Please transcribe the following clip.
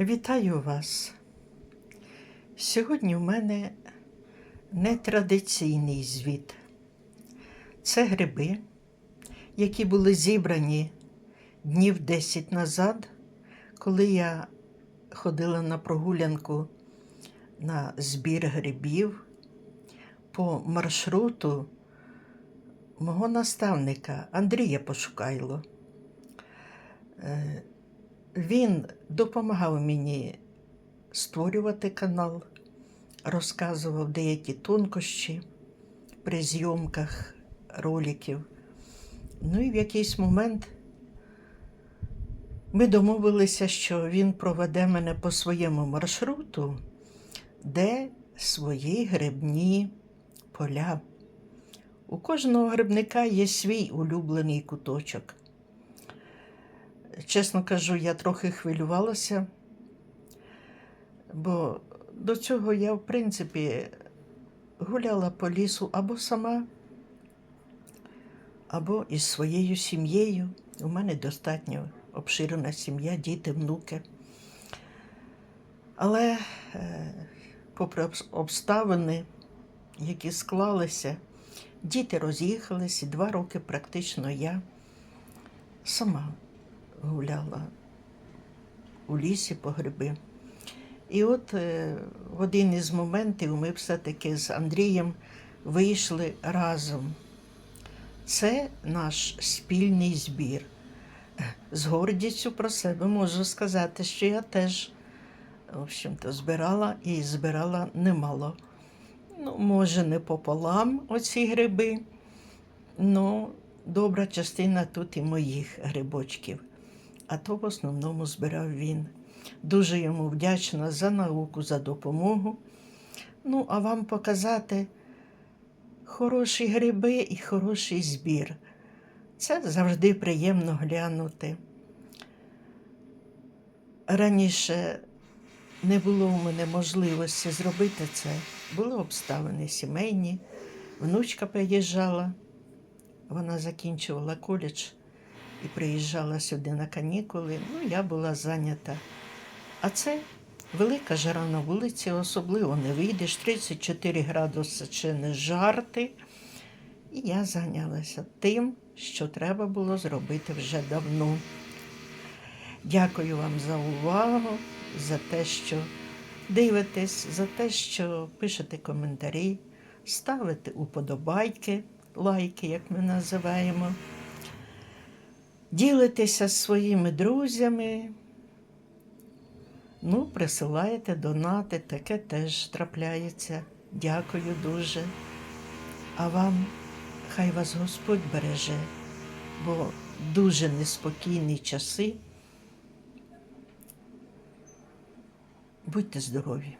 Вітаю вас. Сьогодні в мене нетрадиційний звіт. Це гриби, які були зібрані днів 10 назад, коли я ходила на прогулянку на збір грибів по маршруту мого наставника Андрія Пошукайло. Він допомагав мені створювати канал, розказував деякі тонкощі при зйомках роликів. Ну і в якийсь момент ми домовилися, що він проведе мене по своєму маршруту, де свої грибні поля. У кожного грибника є свій улюблений куточок. Чесно кажу, я трохи хвилювалася, бо до цього я, в принципі, гуляла по лісу або сама, або із своєю сім'єю. У мене достатньо обширена сім'я, діти, внуки. Але, е, попри обставини, які склалися, діти роз'їхались, і два роки практично я сама гуляла у лісі по гриби. І от е, в один із моментів ми все-таки з Андрієм вийшли разом. Це наш спільний збір. З гордістю про себе можу сказати, що я теж, в общем-то, збирала і збирала немало. Ну, може, не пополам оці гриби, але добра частина тут і моїх грибочків. А то в основному збирав він. Дуже йому вдячна за науку, за допомогу. Ну, а вам показати хороші гриби і хороший збір. Це завжди приємно глянути. Раніше не було в мене можливості зробити це. Були обставини сімейні. Внучка приїжджала, вона закінчувала коледж і приїжджала сюди на канікули. Ну, я була зайнята. А це велика жара на вулиці, особливо не вийдеш. 34 градуси чи не жарти. І я зайнялася тим, що треба було зробити вже давно. Дякую вам за увагу, за те, що дивитесь, за те, що пишете коментарі, ставите уподобайки, лайки, як ми називаємо. Ділитеся з своїми друзями. Ну, присилаєте донати, таке теж трапляється. Дякую дуже. А вам хай вас Господь береже, бо дуже неспокійні часи. Будьте здорові!